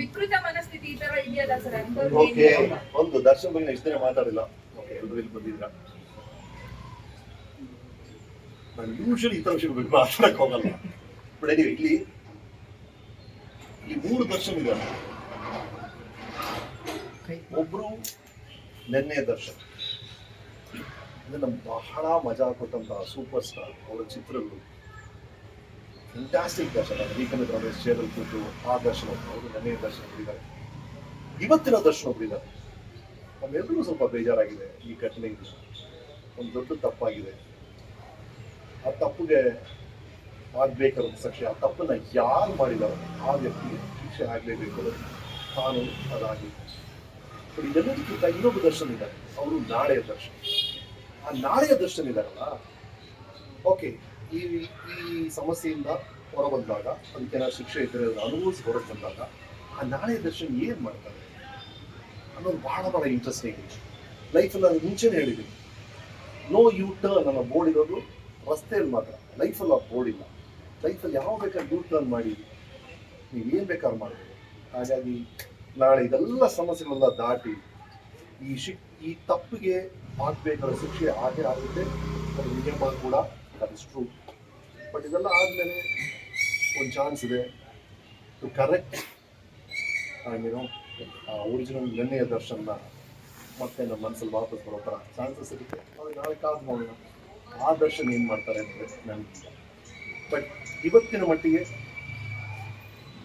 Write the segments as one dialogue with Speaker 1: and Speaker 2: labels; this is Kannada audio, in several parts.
Speaker 1: ವಿಕೃತ ಮನಸ್ಥಿತಿ ಸರ್
Speaker 2: ಓಕೆ, ಒಂದು ದರ್ಶನ್ ಬಗ್ಗೆ ಇಷ್ಟೇ ಮಾತಾಡಿಲ್ಲ. ಬಂದಿದ್ರ ಯೂಶಲಿ ಈ ತರ ವಿಷಯ ಬಗ್ಗೆ ಮಾತಾಡಕ್ ಹೋಗಲ್ಲ. ಬಟ್ ಎನಿವೆ ಇಲ್ಲಿ ಮೂರು ದರ್ಶನ್ ಇದ್ದಾರೆ ಒಬ್ರು ನೆನ್ನೆ ದರ್ಶನ್. ನಮ್ಗೆ ಬಹಳ ಮಜಾ ಕೊಟ್ಟಂತಹ ಸೂಪರ್ ಸ್ಟಾರ್ ಅವರ ಚಿತ್ರಗಳು. ಫ್ಯಾಂಟಾಸ್ಟಿಕ್ ದರ್ಶನ. ವೀಕಂದ್ರ ರಮೇಶ್ ಚೇರಲ್ಲಿ ಕೂತು ಆ ದರ್ಶನ ಹೌದು ನೆನ್ನೆ ದರ್ಶನ ಒಬ್ಬರಿದ್ದಾರೆ ಇವತ್ತಿನ ದರ್ಶನ ಒಬ್ಬರಿದ್ದಾರೆ ನಮ್ಮೆಲ್ಲರೂ ಸ್ವಲ್ಪ ಬೇಜಾರಾಗಿದೆ ಈ ಘಟನೆಯಿಂದ. ಒಂದು ದೊಡ್ಡ ತಪ್ಪಾಗಿದೆ. ಆ ತಪ್ಪಿಗೆ ಆಗ್ಬೇಕಾದ ಶಿಕ್ಷೆ ಆ ತಪ್ಪನ್ನ ಯಾರು ಮಾಡಿದಾರೋ ಆ ವ್ಯಕ್ತಿಗೆ ಶಿಕ್ಷೆ ಆಗ್ಲೇಬೇಕು ತಾನು ಕಾನೂನು ಇದೆಲ್ಲದಕ್ಕಿಂತ ಇನ್ನೊಬ್ಬ ದರ್ಶನ ಇದ್ದಾರೆ ಅವರು ನಾಳೆಯ ದರ್ಶನ. ಆ ನಾಳೆಯ ದರ್ಶನ ಇದ್ದಾರಲ್ಲ ಓಕೆ, ಈ ಈ ಸಮಸ್ಯೆಯಿಂದ ಹೊರಬಂದಾಗ ಅದಕ್ಕೆ ನಾವು ಶಿಕ್ಷೆ ಇದ್ದರೆ ಅನುಭವಿಸಿ ಹೊರಗೆ ಬಂದಾಗ ಆ ನಾಳೆ ದರ್ಶನ ಏನು ಮಾಡ್ತಾರೆ? ಅನ್ನೋದು ಬಹಳ ಬಹಳ ಇಂಟ್ರೆಸ್ಟಿಂಗ್ ಲೈಫಲ್ಲಿ ನಾನು ಮುಂಚೆನೇ ಹೇಳಿದ್ದೀನಿ. ನೋ ಯು ಟರ್ನ್ ಅನ್ನೋ ಬೋರ್ಡ್ ಇರೋದು ರಸ್ತೆಯಲ್ಲಿ ಮಾತ್ರ. ಲೈಫಲ್ಲಿ ಆ ಬೋರ್ಡ್ ಇಲ್ಲ. ಲೈಫಲ್ಲಿ ಯಾವ ಬೇಕಾದ್ರೆ ಯೂ ಟರ್ನ್ ಮಾಡಿ, ನೀವು ಏನು ಬೇಕಾದ್ರೂ ಮಾಡ್ಬೋದು. ಹಾಗಾಗಿ ನಾಳೆ ಇದೆಲ್ಲ ಸಮಸ್ಯೆಗಳೆಲ್ಲ ದಾಟಿ, ಈ ಶಿಕ್, ಈ ತಪ್ಪಿಗೆ ಆಗಬೇಕಾದ ಶಿಕ್ಷೆ ಹಾಗೆ ಆಗುತ್ತೆ. ಅದು ನಿಯಮ ಕೂಡ. ದಟ್ ಇಸ್ ಟ್ರೂ ಬಟ್ ಇದೆಲ್ಲ ಆದಮೇಲೆ ಒಂದು ಚಾನ್ಸ್ ಇದೆ ಟು ಕರೆಕ್ಟ್ ಏನೋ ಒರಿಜಿನಲ್ ನೆನ್ನೆಯ ದರ್ಶನ ಮತ್ತೆ ನಮ್ಮ ಮನಸ್ಸಲ್ಲಿ ವಾಪಸ್ ಬರೋ ಥರ ಚಾನ್ಸಸ್ ಇರುತ್ತೆ. ಅವ್ರಿಗೆ ನಾಳೆ ಕಾದು ನೋಡೋಣ. ಆ ದರ್ಶನ್ ಏನು ಮಾಡ್ತಾರೆ ಅಂದರೆ ನನ್ಗೆ ಬಟ್ ಇವತ್ತಿನ ಮಟ್ಟಿಗೆ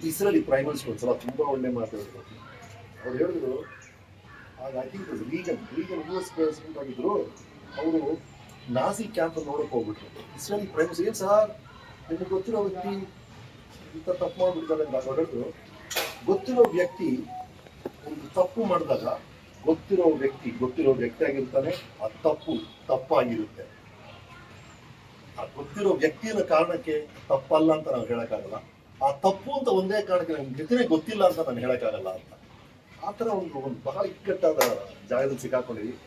Speaker 2: ಇಸ್ರೇಲಿ ಪ್ರೈಮ್ ಮಿನಿಸ್ಟರ್ ಒಂದ್ಸಲ ತುಂಬ ಒಳ್ಳೆ ಮಾತಾಡಿದ್ರು ಅವ್ರು ಹೇಳಿದ್ರು, ಆಗ I think Reagan Reagan U S president ಆಗಿದ್ರು, ಅವರು ನಾಸಿ ಕ್ಯಾಂಪ್ ನೋಡಕ್ ಹೋಗ್ಬಿಟ್ರು. ಇಸ್ರೇಲ್ ಪ್ರೈಮ್ ಏನು ಸರ್ ನಿಮಗೆ ಗೊತ್ತಿರೋ ವ್ಯಕ್ತಿ ಇಂಥ ತಪ್ಪು ಮಾಡ್ಬಿಡ್ತಾರೆ ಅಂತ ಹೊರಟು ಗೊತ್ತಿರೋ ವ್ಯಕ್ತಿ ಒಂದು ತಪ್ಪು ಮಾಡಿದಾಗ ಗೊತ್ತಿರೋ ವ್ಯಕ್ತಿ ಗೊತ್ತಿರೋ ವ್ಯಕ್ತಿ ಆಗಿರ್ತಾನೆ, ಆ ತಪ್ಪು ತಪ್ಪಾಗಿರುತ್ತೆ. ಆ ಗೊತ್ತಿರೋ ವ್ಯಕ್ತಿಯ ಕಾರಣಕ್ಕೆ ತಪ್ಪಲ್ಲ ಅಂತ ನಾವು ಹೇಳಕ್ಕಾಗಲ್ಲ. ಆ ತಪ್ಪು ಅಂತ ಒಂದೇ ಕಾರಣಕ್ಕೆ ನಮ್ಗೆ ಜೊತೆನೆ ಗೊತ್ತಿಲ್ಲ ಅಂತ ನಾನು ಹೇಳಕ್ಕಾಗಲ್ಲ ಅಂತ. ಆ ಥರ ಒಂದು ಒಂದು ಬಹಳ ಇಕ್ಕಟ್ಟಾದ ಜಾಗದಲ್ಲಿ ಸಿಕ್ಕಾಕೊಂಡಿದ್ವಿ.